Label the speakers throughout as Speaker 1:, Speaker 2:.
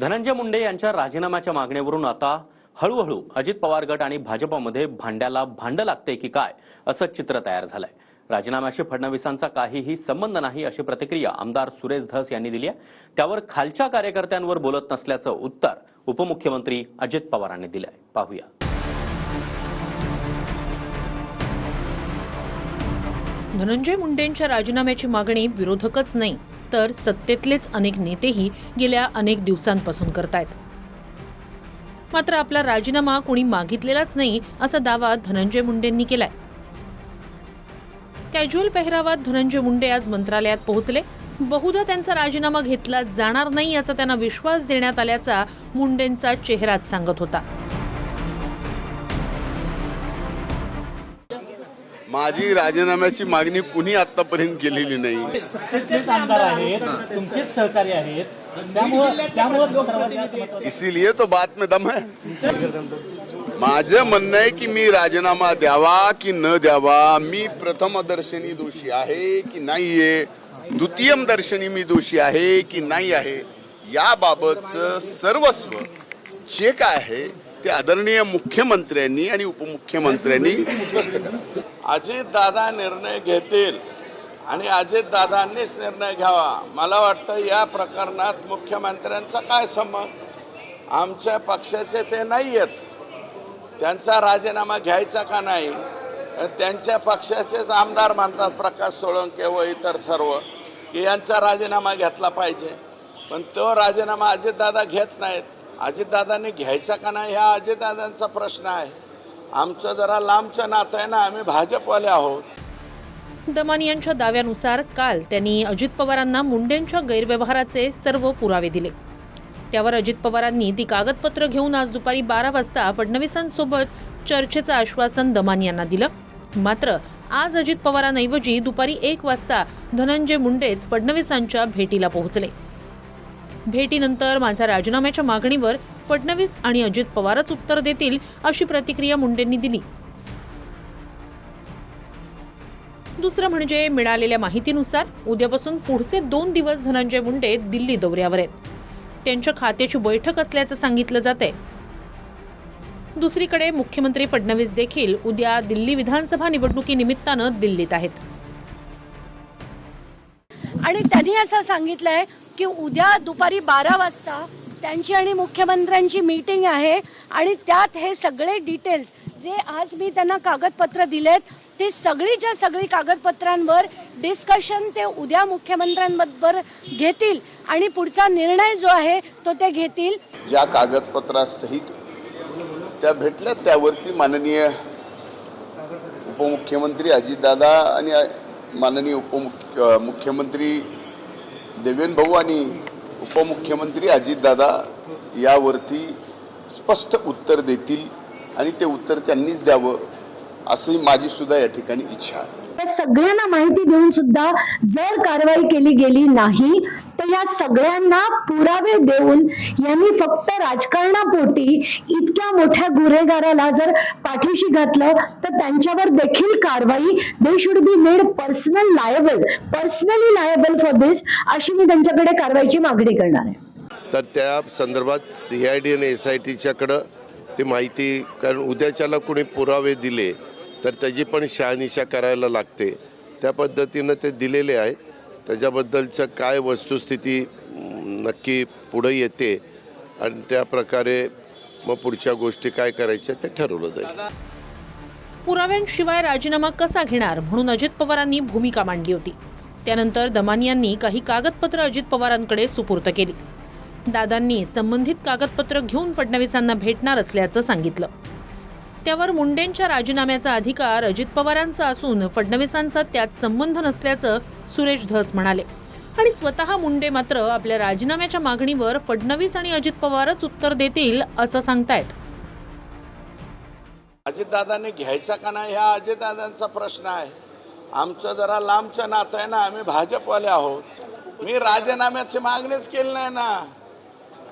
Speaker 1: धनंजय मुंडे यांच्या राजीनाम्याच्या मागणीवरून आता हळूहळू अजित पवार गट आणि भाजपमध्ये भांड्याला भांड लागते की काय असं चित्र तयार झालंय. राजीनाम्याशी फडणवीसांचा काहीही संबंध नाही अशी प्रतिक्रिया आमदार सुरेश धस यांनी दिली आहे. त्यावर खालच्या कार्यकर्त्यांवर बोलत नसल्याचं उत्तर उपमुख्यमंत्री अजित पवारांनी दिलंय. पाहूया.
Speaker 2: धनंजय मुंडेंच्या राजीनाम्याची मागणी विरोधकच नाही तर सत्तेतलेच अनेक नेतेही गेल्या अनेक दिवसांपासून करतायत. मात्र आपला राजीनामा कोणी मागितलेलाच नाही असा दावा धनंजय मुंडेंनी केलाय. कॅज्युअल पेहरावात धनंजय मुंडे आज मंत्रालयात पोहोचले. बहुधा त्यांचा राजीनामा घेतला जाणार नाही याचा त्यांना विश्वास देण्यात आल्याचा मुंडेंचा चेहराच सांगत होता.
Speaker 3: माझी राजीनाम्याची मागणी कुणी आतापर्यंत केलेली नाही.
Speaker 4: सत्तेतलेच आमदार आहेत तुमचेच सहकारी आहेत. त्यामुळं त्यामुळं सर्वात जास्त महत्त्वाचं
Speaker 3: इसीलिए तो बात में दम है। माझं म्हणणं आहे की मी राजीनामा द्यावा की न द्यावा मी प्रथम दर्शनी दोषी आहे की नाहीये द्वितीयम दर्शनी मी दोषी आहे की नाही आहे याबाबतचं सर्वस्व जे काय आहे ते आदरणीय मुख्यमंत्र्यांनी आणि उपमुख्यमंत्र्यांनी स्पष्ट करा.
Speaker 5: अजित दादा निर्णय घेतील आणि अजित दादांनीच निर्णय घ्यावा. मला वाटतं या प्रकरणात मुख्यमंत्र्यांचा काय संबंध? आमच्या पक्षाचे ते नाही आहेत त्यांचा राजीनामा घ्यायचा का नाही? त्यांच्या पक्षाचेच आमदार मानतात प्रकाश सोळंके व इतर सर्व की यांचा राजीनामा घेतला पाहिजे. पण तो राजीनामा अजितदादा घेत नाहीत. अजितदादांनी घ्यायचा का नाही ह्या अजितदादांचा प्रश्न आहे. आमचं जरा लांबचं नातं आहे ना आम्ही भाजपवाले आहोत.
Speaker 2: दमानी यांच्या दाव्यानुसार काल त्यांनी अजित पवारांना मुंडेंच्या गैरव्यवहाराचे सर्व पुरावे दिले. त्यावर अजित पवारांनी ती कागदपत्र घेऊन आज दुपारी बारा वाजता फडणवीसांसोबत चर्चेचं आश्वासन दमानी यांना दिलं. मात्र आज अजित पवारांऐवजी दुपारी एक वाजता धनंजय मुंडेच फडणवीसांच्या भेटीला पोहोचले. भेटीनंतर माझा राजीनाम्याच्या मागणीवर फडणवीस आणि अजित पवारच उत्तर देतील अशी प्रतिक्रिया मुंडेंनी दिली. दुसरं म्हणजे मिळालेल्या माहितीनुसार उद्यापासून पुढचे दोन दिवस धनंजय मुंडे दिल्ली दौऱ्यावर आहेत. त्यांच्या खात्याची बैठक असल्याचं सांगितलं जातंय. दुसरीकडे मुख्यमंत्री फडणवीस देखील उद्या दिल्ली विधानसभा निवडणुकीनिमित्तानं दिल्लीत आहेत.
Speaker 6: आणि त्यांनी असं सांगितलंय की उद्या दुपारी बारा वाजता त्यांची आणि मुख्यमंत्र्यांची मीटिंग आहे आणि त्यात हे सगळे डिटेल्स जे आज मी त्यांना कागदपत्र दिलेत ते सगळीच्या सगळी कागदपत्रांवर डिस्कशन ते उद्या मुख्यमंत्र्यांबरोबर घेतील आणि पुढचा निर्णय जो आहे तो ते घेतील.
Speaker 3: ज्या कागदपत्रासहित त्या भेटल्या त्यावरती माननीय उपमुख्यमंत्री अजितदादा आणि माननीय उपमुख्य मुख्यमंत्री देवेंद्र भाऊ आणि उपमुख्यमंत्री अजितदादा यावरती स्पष्ट उत्तर देतील आणि ते उत्तर त्यांनीच द्यावं. असंही माझी सुद्धा या ठिकाणी इच्छा आहे.
Speaker 6: सगळ्यांना माहिती देऊन सुद्धा जर कारवाई केली गेली नाही तर या सगळ्यांना पुरावे देऊन यांनी फक्त राजकारणापोटी इतक्या मोठ्या गुन्हेगाराला जर पाठीशी घातलं तर त्यांच्यावर देखील कारवाई. They should be made personal liable personally liable for this अशी मी त्यांच्याकडे कारवाईची मागणी करणार आहे.
Speaker 7: तर त्या संदर्भात सी आय डी आणि एस आय टीच्याकडं ते माहिती कारण उद्याच्याला कोणी पुरावे दिले तर त्याची पण शहानिशा करायला लागते. त्या पद्धतीनं ते दिलेले आहेत. त्याच्याबद्दलचं काय वस्तुस्थिती नक्की पुढं येते आणि त्या प्रकारे मग पुढच्या गोष्टी काय करायच्या ते ठरवलं जाईल.
Speaker 2: पुराव्यांशिवाय राजीनामा कसा घेणार म्हणून अजित पवारांनी भूमिका मांडली होती. त्यानंतर दमानी यांनी काही कागदपत्र अजित पवारांकडे सुपूर्त केली. दादांनी संबंधित कागदपत्र घेऊन फडणवीसांना भेटणार असल्याचं सांगितलं. त्यावर मुंडेंच्या राजीनाम्याचा अधिकार अजित पवारांचा असून फडणवीसांचा त्यात संबंध नसल्याचं सुरेश धस म्हणाले. आणि स्वतः मुंडे मात्र आपल्या राजीनाम्याच्या मागणीवर फडणवीस आणि अजित पवारच उत्तर देतील असं सांगतायत.
Speaker 5: अजितदादांनी घ्यायचा का नाही हा अजितदादांचा प्रश्न आहे. आमचं जरा लांबचं नातं आहे ना आम्ही भाजपवाले आहोत. मी राजीनाम्याची मागणीच केली नाही ना.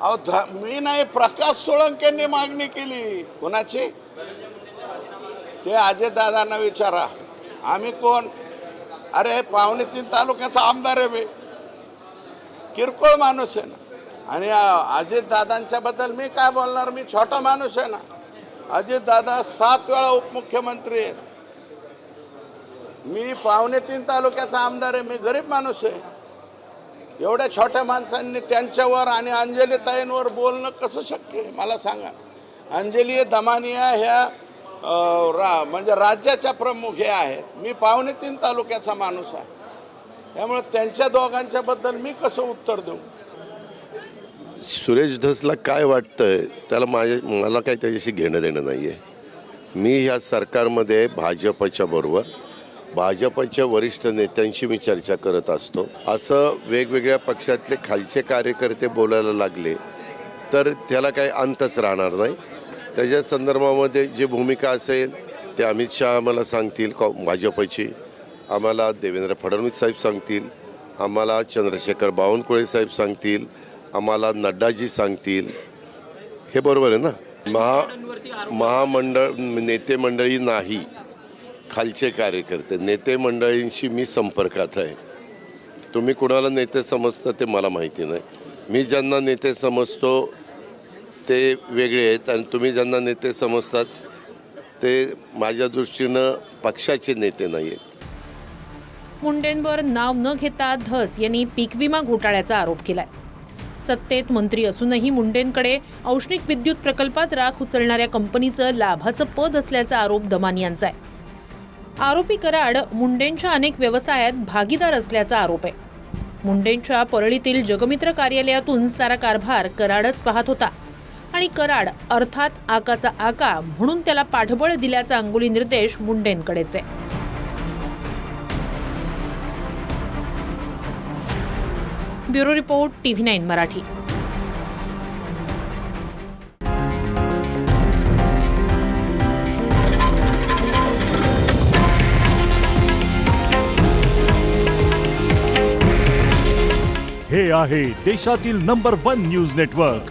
Speaker 5: अहो ध- मी नाही प्रकाश सोळंकेंनी मागणी केली. कोणाची? ते अजयदादांना विचारा. आम्ही कोण? अरे पावणे तीन तालुक्याचा आमदार आहे मी. किरकोळ माणूस आहे ना. आणि अजित दादांच्या बद्दल मी काय बोलणार? मी छोटा माणूस आहे ना. अजित दादा सात वेळा उपमुख्यमंत्री आहेत. मी पावणे तीन तालुक्याचा आमदार आहे. मी गरीब माणूस आहे. एवढ्या छोट्या माणसांनी त्यांच्यावर आणि अंजली ताईंवर बोलणं कसं शक्य आहे? मला सांगा. अंजली दमानिया ह्या रा म्हणजे राज्याच्या प्रमुख हे आहेत. मी पावणे तीन तालुक्याचा माणूस आहे. त्यामुळे त्यांच्या दोघांच्याबद्दल मी कसं उत्तर देऊ?
Speaker 7: सुरेश धसला काय वाटतंय त्याला माझ्या मला काही त्याच्याशी घेणं देणं नाही आहे मी ह्या सरकारमध्ये भाजपच्या बरोबर भाजपच्या वरिष्ठ नेत्यांशी मी चर्चा करत असतो. असं वेगवेगळ्या पक्षातले खालचे कार्यकर्ते बोलायला लागले तर त्याला काही अंतच राहणार नाही. त्याच्या संदर्भामध्ये जी भूमिका असेल ते अमित शहा आम्हाला सांगतील कॉ भाजपची. आम्हाला देवेंद्र फडणवीस साहेब सांगतील आम्हाला चंद्रशेखर बावनकुळे साहेब सांगतील आम्हाला नड्डाजी सांगतील. हे बरोबर आहे ना? महा महामंडळ नेते मंडळी नाही खालचे कार्यकर्ते. नेते मंडळींशी मी संपर्कात आहे. तुम्ही कुणाला नेते समजता ते मला माहिती नाही. मी ज्यांना नेते समजतो ते वेगळे आहेत आणि तुम्ही ज्यांना नेते समजतात ते माझ्या दृष्टीनं पक्षाचे नेते नाही आहेत.
Speaker 2: मुंडेंवर नाव न घेता धस यांनी पीक विमा घोटाळ्याचा आरोप केलाय. सत्तेत मंत्री असूनही मुंडेंकडे औष्णिक विद्युत प्रकल्पात राख उचलणाऱ्या कंपनीचं लाभाचं पद असल्याचा आरोप दमानी यांचा आहे. आरोपी कराड मुंडेंच्या अनेक व्यवसायात भागीदार असल्याचा आरोप आहे. मुंडेंच्या परळीतील जगमित्र कार्यालयातून सारा कारभार कराडच पाहत होता. आणि कराड अर्थात आकाचा आका म्हणून त्याला पाठबळ दिल्याचा अंगुली निर्देश मुंडेंकडेच. आहे bureau report TV nine Marathi.
Speaker 8: हे आहे देशातील नंबर वन न्यूज नेटवर्क